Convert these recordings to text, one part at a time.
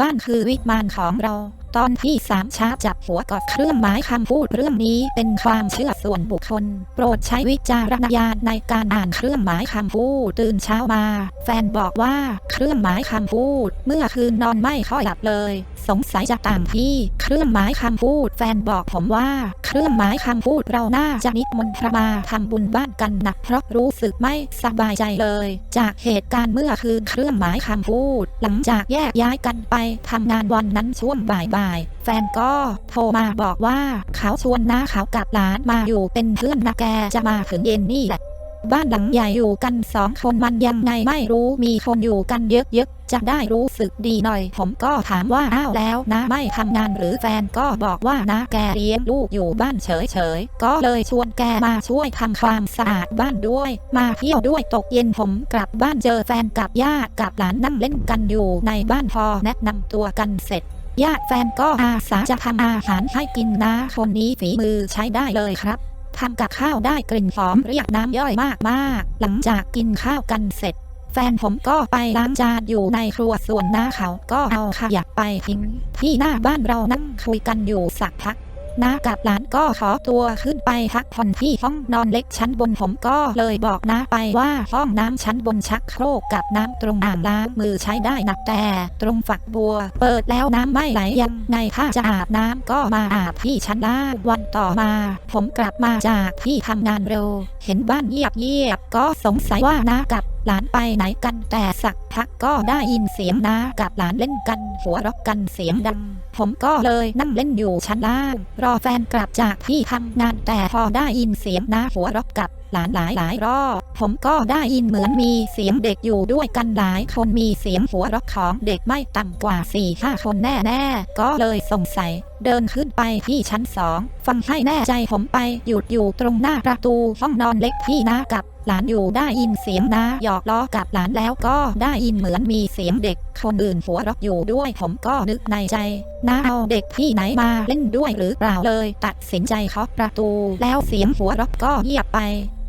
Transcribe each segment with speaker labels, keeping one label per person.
Speaker 1: บ้านคือวิมานของเรา ตอนที่สามช้าจับหัวกอดเครื่องหมายคำพูดเรื่องนี้เป็นความเชื่อส่วนบุคคล โปรดใช้วิจารณญาณในการอ่านเครื่องหมายคำพูดตื่นเช้ามา แฟนบอกว่าเครื่องหมายคำพูด เมื่อคืนนอนไม่ค่อยหลับเลย สงสัยจะต่างที่ เครื่องหมายคำพูด แฟนบอกผมว่า เครื่องหมายคำพูดเราน่าจะนิมนต์พระมาทำบุญบ้านกันนะเพราะรู้สึกไม่สบายใจเลย จากเหตุการณ์เมื่อคืนเครื่องหมายคำพูด หลังจากแยกย้ายกันไปทำงานวันนั้นช่วงบ่ายๆแฟนก็โทรมาบอกว่าเขาชวนน้าเขากับหลานมาอยู่เป็นเพื่อนนะแกจะมาถึงเย็นนี่แหละ บ้านหลังใหญ่อยู่กันสองคนมันยังไงไม่รู้มีคนอยู่กันเยอะๆจะได้รู้สึกดีหน่อย ผมก็ถามว่าอ้าวแล้วนะไม่ทำงานหรือแฟนก็บอกว่านะแกเลี้ยงลูกอยู่บ้านเฉยๆ ก็เลยชวนแกมาช่วยทำความสะอาดบ้านด้วย มาเที่ยวด้วยตกเย็นผมกลับบ้านเจอแฟนกับญาติกับหลานนั่งเล่นกันอยู่ในบ้านพอแนะนำตัวกันเสร็จญาติแฟนก็อาสาจะทำอาหารให้กินนะคนนี้ฝีมือใช้ได้เลยครับ ทำกับข้าวได้กลิ่นหอมเรียกน้ำย่อยมากมากๆ หลังจากกินข้าวกันเสร็จ แฟนผมก็ไปล้างจานอยู่ในครัวส่วนน้าเขาก็เอาขยะไปทิ้งที่หน้าบ้านเรานั่งคุยกันอยู่สักพัก น้ากับหลานก็ขอตัวขึ้นไปพักผ่อนที่ห้องนอนเล็กชั้นบนผมก็เลยบอกน้าไปว่าห้องน้ำชั้นบนชักโครกกับน้ำตรงอ่างล้างมือใช้ได้นักแต่ ตรงฝักบัว เปิดแล้วน้ำไม่ไหลยังไงถ้าจะอาบน้ำก็มาอาบที่ชั้นล่างวันต่อมา ผมกลับมาจากที่ทำงานเร็ว เห็นบ้านเงียบเงียบก็สงสัยว่าน้ากับหลานไปไหนกันแต่สักพักก็ได้ยินเสียงน้ากับหลานเล่นกันหัวเรอกกันเสียงดัง ผมก็เลยนั่งเล่นอยู่ชั้นล่าง รอแฟนกลับจากที่ทำงานแต่พอได้ยินเสียงน้าหัวเรอกกับหลานหลายหลายรอบผมก็ได้ยินเหมือนมีเสียงเด็กอยู่ด้วยกันหลายคนมีเสียงหัวเรอกของเด็กไม่ต่ำกว่า4ี่ห้าคนแน่แน่ๆ ก็เลยสงสัย เดินขึ้นไปที่ชั้นสองฟังให้แน่ใจผมไปหยุดอยู่ตรงหน้าประตูห้องนอนเล็กที่น้ากับ หลานอยู่ได้ยินเสียงน้าหยอกล้อกับหลานแล้วก็ได้ยินเหมือนมีเสียงเด็กคนอื่นหัวเราะอยู่ด้วยผมก็นึกในใจน้าเอาเด็กที่ไหนมาเล่นด้วยหรือเปล่าเลย ตัดสินใจเคาะประตู แล้วเสียงหัวเราะก็เงียบไป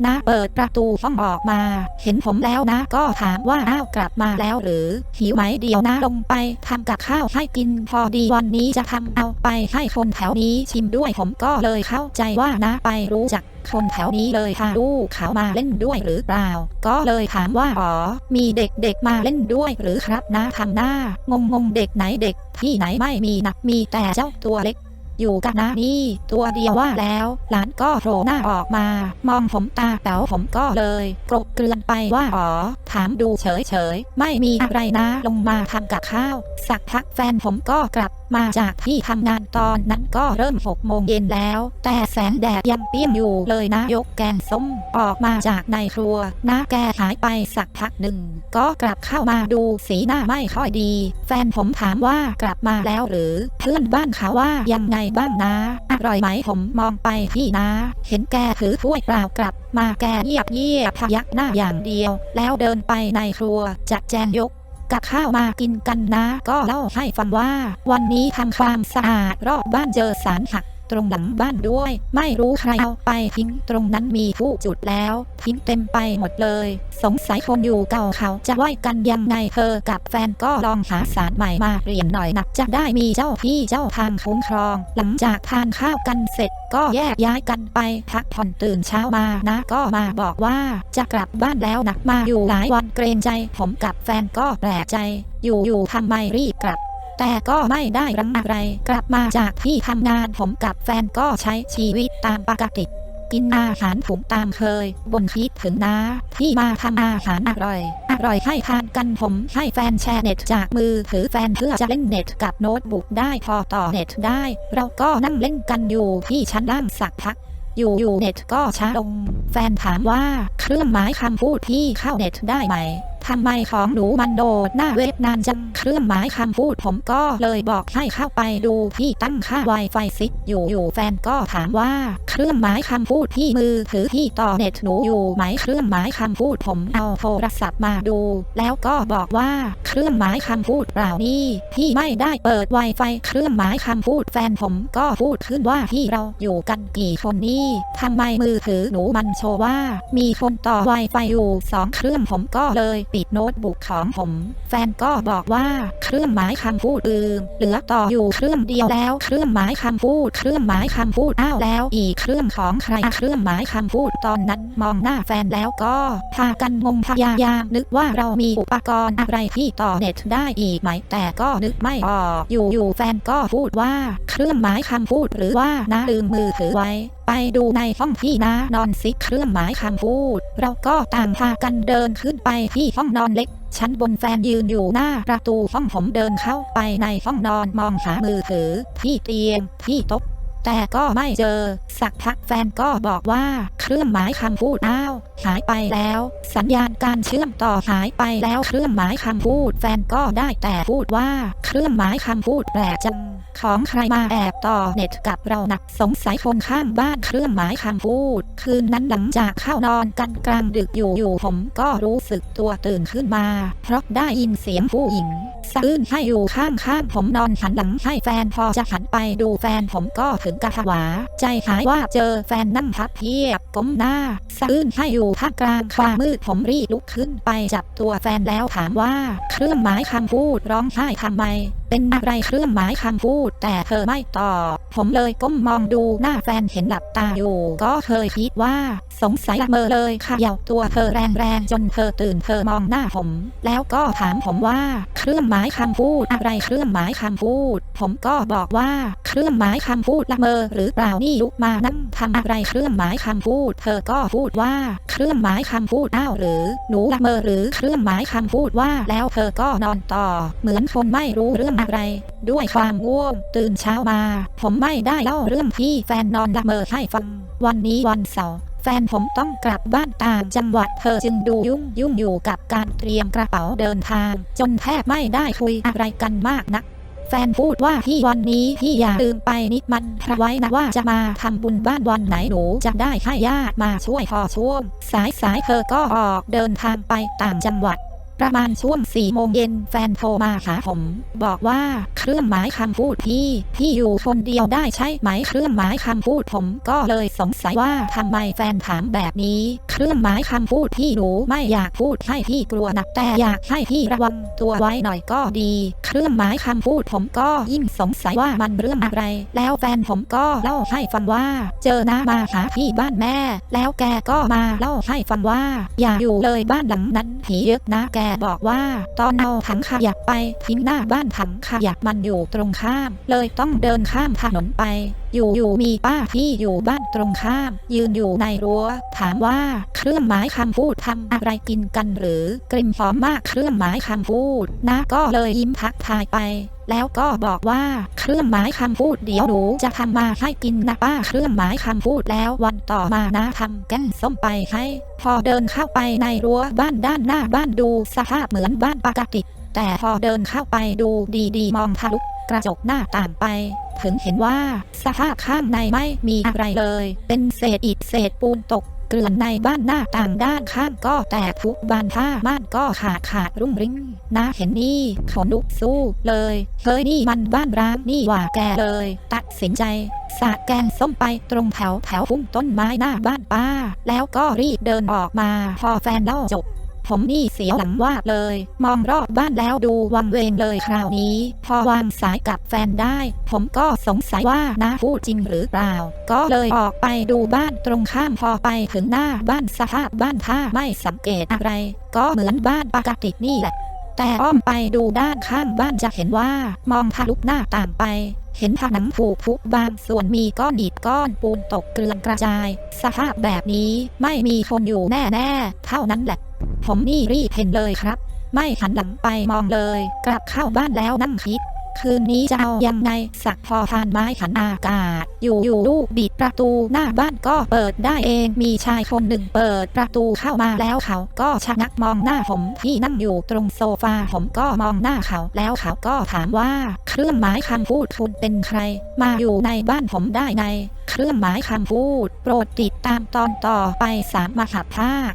Speaker 1: น้าเปิดประตูห้องออกมา เห็นผมแล้วนะก็ถามว่าอ้าวกลับมาแล้วหรือ หิวไหมเดี๋ยวนะลงไปทำกับข้าวให้กินพอดีวันนี้จะทำเอาไปให้คนแถวนี้ชิมด้วยผมก็เลยเข้าใจว่านะไปรู้จักคนแถวนี้เลยพาลูกเขามาเล่นด้วยหรือเปล่า ก็เลยถามว่าอ๋อ มีเด็กๆมาเล่นด้วยหรือครับนะทำหน้างงงๆเด็กไหนเด็กที่ไหนไม่มีนะมีแต่เจ้าตัวเล็ก อยู่กันนะนี่ ตัวเดียวว่าแล้ว หลานก็โผล่หน้าออกมา มองผมตาแป๋วผมก็เลยกรบเกลือนไปว่าอ๋อ ถามดูเฉยเฉยไม่มีอะไรนะ ลงมาทำกับข้าว สักพักแฟนผมก็กลับมาจากที่ทำงานตอนนั้นก็เริ่มหกโมงเย็นแล้ว แต่แสงแดดยังเปรี้ยงอยู่เลยนะยกแกงส้มออกมาจากในครัวน้าแกหายไปสักพักหนึ่ง ก็กลับเข้ามาดูสีหน้าไม่ค่อยดี แฟนผมถามว่ากลับมาแล้วหรือ เพื่อนบ้านเขาว่ายังไงบ้างนะ อร่อยไหมผมมองไปที่นาเห็นแกถือถ้วยเปล่ากลับ มาแกเงียบเงียบพยักหน้าอย่างเดียว แล้วเดินไปในครัวจัดแจงยกกับข้าวมากินกันนะ ก็เล่าให้ฟังว่า วันนี้ทำความสะอาดรอบบ้านเจอสารหัก ตรงหลังบ้านด้วย ไม่รู้ใครเอาไปทิ้งตรงนั้นมีผู้จุดแล้วทิ้งเต็มไปหมดเลย สงสัยคนอยู่เก่าเขาจะไหวกันยังไงเธอกับแฟนก็ลองหาสารใหม่มาเปลี่ยนหน่อยนะจะได้มีเจ้าที่เจ้าทางคุ้มครอง หลังจากทานข้าวกันเสร็จก็แยกย้ายกันไปพักผ่อนตื่นเช้ามานะก็มาบอกว่าจะกลับบ้านแล้วนะมาอยู่หลายวันเกรงใจ ผมกับแฟนก็แปลกใจ อยู่อยู่ทำไมรีบกลับ แต่ก็ไม่ได้รังอะไร กลับมาจากที่ทำงานผมกับแฟนก็ใช้ชีวิตตามปกติ กินอาหารถุงตามเคย บนคิดถึงนะที่มาทำอาหารอร่อย อร่อยให้ทานกันผมให้แฟนแชร์เน็ตจากมือถือแฟนเพื่อจะเล่นเน็ตกับโน้ตบุ๊กได้พอต่อเน็ตได้ เราก็นั่งเล่นกันอยู่ที่ชั้นล่างสักพักอยู่อยู่เน็ตก็ช้าลง แฟนถามว่าเครื่องหมายคำพูดพี่เข้าเน็ตได้ไหม ทำไมของหนูมันโดดหน้าเว็บนานจังเครื่องหมายคำพูดผมก็เลยบอกให้เข้าไปดูที่ตั้งค่า Wi-Fi ซิอยู่อยู่แฟนก็ถามว่า เครื่องหมายคำพูดที่มือถือที่ต่อเน็ตหนูอยู่ไหมเครื่องหมายคำพูดผมเอาโทรศัพท์มาดู แล้วก็บอกว่าเครื่องหมายคำพูดเปล่านี่พี่ไม่ได้เปิด Wi-Fi เครื่องหมายคำพูดแฟนผมก็พูดขึ้นว่าที่เราอยู่กันกี่คนนี่ทำไมมือถือหนูมันโชว์ว่า มีคนต่อ Wi-Fi อยู่สองเครื่องผมก็เลยปิดโน้ตบุ๊กของผม แฟนก็บอกว่าเครื่องหมายคำพูดอื่นเหลือต่ออยู่เครื่องเดียวแล้วเครื่องหมายคำพูด เครื่องหมายคำพูดอ้าวแล้วอีกเครื่องของใครเครื่องหมายคำพูดตอนนั้นมองหน้าแฟนแล้วก็พากันงงพยายามนึกว่าเรามีอุปกรณ์อะไรที่ต่อเน็ตได้อีกไหมแต่ก็นึกไม่ออกอยู่อยู่แฟนก็พูดว่า เครื่องหมายคำพูดหรือว่านะลืมมือถือไว้ ไปดูในห้องที่น้านอนซิเครื่องหมายคำพูด เราก็ต่างพากันเดินขึ้นไปที่ห้องนอนเล็ก ชั้นบนแฟนยืนอยู่หน้าประตูห้องผมเดินเข้าไปในห้องนอนมองหามือถือที่เตียงที่โต๊ะ แต่ก็ไม่เจอ สักพักแฟนก็บอกว่าเครื่องหมายคำพูดอ้าวหายไปแล้ว สัญญาณการเชื่อมต่อหายไปแล้วเครื่องหมายคำพูด แฟนก็ได้แต่พูดว่า เครื่องหมายคำพูดแปลกจังของใครมาแอบต่อเน็ตกับเราหนักสงสัยคนข้างบ้านเครื่องหมายคำพูด คืนนั้นหลังจากเข้านอนกันกลางดึกอยู่อยู่ผมก็รู้สึกตัวตื่นขึ้นมา เพราะได้ยินเสียงผู้หญิงสะอื้นให้อยู่ข้างข้างๆผมนอนหันหลังให้แฟนพอจะหันไปดูแฟนผมก็ถึงกะผวา ใจหายว่าเจอแฟนนั่งพับเพียบก้มหน้าสะอื้นให้อยู่ท่ามกลางความมืดผมรีบลุกขึ้นไปจับตัวแฟนแล้วถามว่าเครื่องหมายคำพูดร้องไห้ทำไมเป็นอะไรเครื่องหมายคำพูด แต่เธอไม่ตอบ ผมเลยก้มมองดูหน้าแฟนเห็นหลับตาอยู่ ก็เคยคิดว่า สงสัยละเมอเลยเขย่าตัวเธอแรงๆจนเธอตื่นเธอมองหน้าผม แล้วก็ถามผมว่า เครื่องหมายคำพูดอะไรเครื่องหมายคำพูด ผมก็บอกว่า เครื่องหมายคำพูดละเมอ หรือเปล่านี่ลุกมานั่งทำอะไรเครื่องหมายคำพูด เธอก็พูดว่า เครื่องหมายคำพูดอ้าวหรือ หนูละเมอหรือเครื่องหมายคำพูดว่าแล้วเธอก็นอนต่อ เหมือนคนไม่รู้เรื่องอะไร ด้วยความง่วง ตื่นเช้ามา ผมไม่ได้เล่าเรื่องที่แฟนนอนละเมอให้ฟัง วันนี้วันเสาร์แฟนผมต้องกลับบ้านต่างจังหวัดเธอจึงดูยุ่งยุ่งอยู่กับการเตรียมกระเป๋าเดินทาง จนแทบไม่ได้คุยอะไรกันมากนักแฟนพูดว่าที่วันนี้พี่อย่าลืมไปนิดมันพระไว้นะว่าจะมาทำบุญบ้านวันไหนหนูจะได้ให้ญาติมาช่วยพอช่วง สายสายเธอก็ออกเดินทางไปต่างจังหวัด ประมาณช่วงสี่โมงเย็นแฟนโทรมาหาผม บอกว่าเครื่องหมายคำพูดพี่พี่อยู่คนเดียวได้ใช่ไหมเครื่องหมายคำพูดผมก็เลยสงสัยว่าทำไมแฟนถามแบบนี้ เครื่องหมายคำพูดพี่หนูไม่อยากพูดให้พี่กลัวหนักแต่อยากให้พี่ระวังตัวไว้หน่อยก็ดี เครื่องหมายคำพูดผมก็ยิ่งสงสัยว่ามันเรื่องอะไร แล้วแฟนผมก็เล่าให้ฟังว่า เจอน้ามาหาที่บ้านแม่ แล้วแกก็มาเล่าให้ฟังว่า อย่าอยู่เลยบ้านหลังนั้นผีเยอะนะแกบอกว่า ตอนเอาถังขยะไปทิ้งหน้าบ้านถังขยะมันอยู่ตรงข้าม เลยต้องเดินข้ามถนนไปอยู่อยู่มีป้าที่อยู่บ้านตรงข้าม ยืนอยู่ในรั้ว ถามว่าเครื่องหมายคำพูดทำอะไรกินกันหรือกลิ่นหอมมากเครื่องหมายคำพูดนะก็เลยยิ้มทักทายไป แล้วก็บอกว่าเครื่องหมายคำพูดเดี๋ยวหนูจะทำมาให้กินนะป้าเครื่องหมายคำพูดแล้ววันต่อมานะทำแกงส้มไปให้ พอเดินเข้าไปในรั้วบ้านด้านหน้าบ้านดูสภาพเหมือนบ้านปกติ แต่พอเดินเข้าไปดูดีๆ มองทะลุ กระจกหน้าต่างไปถึงเห็นว่าสภาพข้างในไม่มีอะไรเลย เป็นเศษอิฐเศษปูนตกเกลื่อนในบ้านหน้าต่างด้านข้างก็แตกทุกบานผ้าม่านก็ขาดขาดรุ่งริ่งนะเห็นนี่ขนลุกสู้เลยเฮ้ยนี่มันบ้านร้างนี่หว่าแกเลย ตัดสินใจสาดแกงส้มไปตรงแถวแถวพุ่มต้นไม้หน้าบ้านป้า แล้วก็รีบเดินออกมาพอแฟนเล่าจบ ผมนี่เสียวหลังว่าบเลย มองรอบบ้านแล้วดูวังเวงเลยคราวนี้ พอวางสายกับแฟนได้ ผมก็สงสัยว่าน้าพูดจริงหรือเปล่า ก็เลยออกไปดูบ้านตรงข้ามพอไปถึงหน้าบ้านสภาพบ้านท่าไม่สังเกตอะไร ก็เหมือนบ้านปกตินี่แหละแต่อ้อมไปดูด้านข้างบ้านจะเห็นว่ามองทะลุหน้าต่างไป เห็นผนังผูกพุบางส่วนมีก้อนอิฐก้อนปูนตกเกลื่อนกระจาย สภาพแบบนี้ไม่มีคนอยู่แน่ๆเท่านั้นแหละ ผมนี่รีบเห็นเลยครับ ไม่หันหลังไปมองเลย กลับเข้าบ้านแล้วนั่งคิด คืนนี้จะเอายังไงสักพอทานไม้ขันอากาศ อยู่อยู่ลูกบิดประตูหน้าบ้านก็เปิดได้เองมีชายคนหนึ่งเปิดประตูเข้ามาแล้วเขาก็ชะงักมองหน้าผมที่นั่งอยู่ตรงโซฟาผมก็มองหน้าเขาแล้วเขาก็ถามว่า เครื่องหมายคำพูดคุณเป็นใคร มาอยู่ในบ้านผมได้ไงเครื่องหมายคำพูด โปรดติดตามตอนต่อไปสามมหาภาค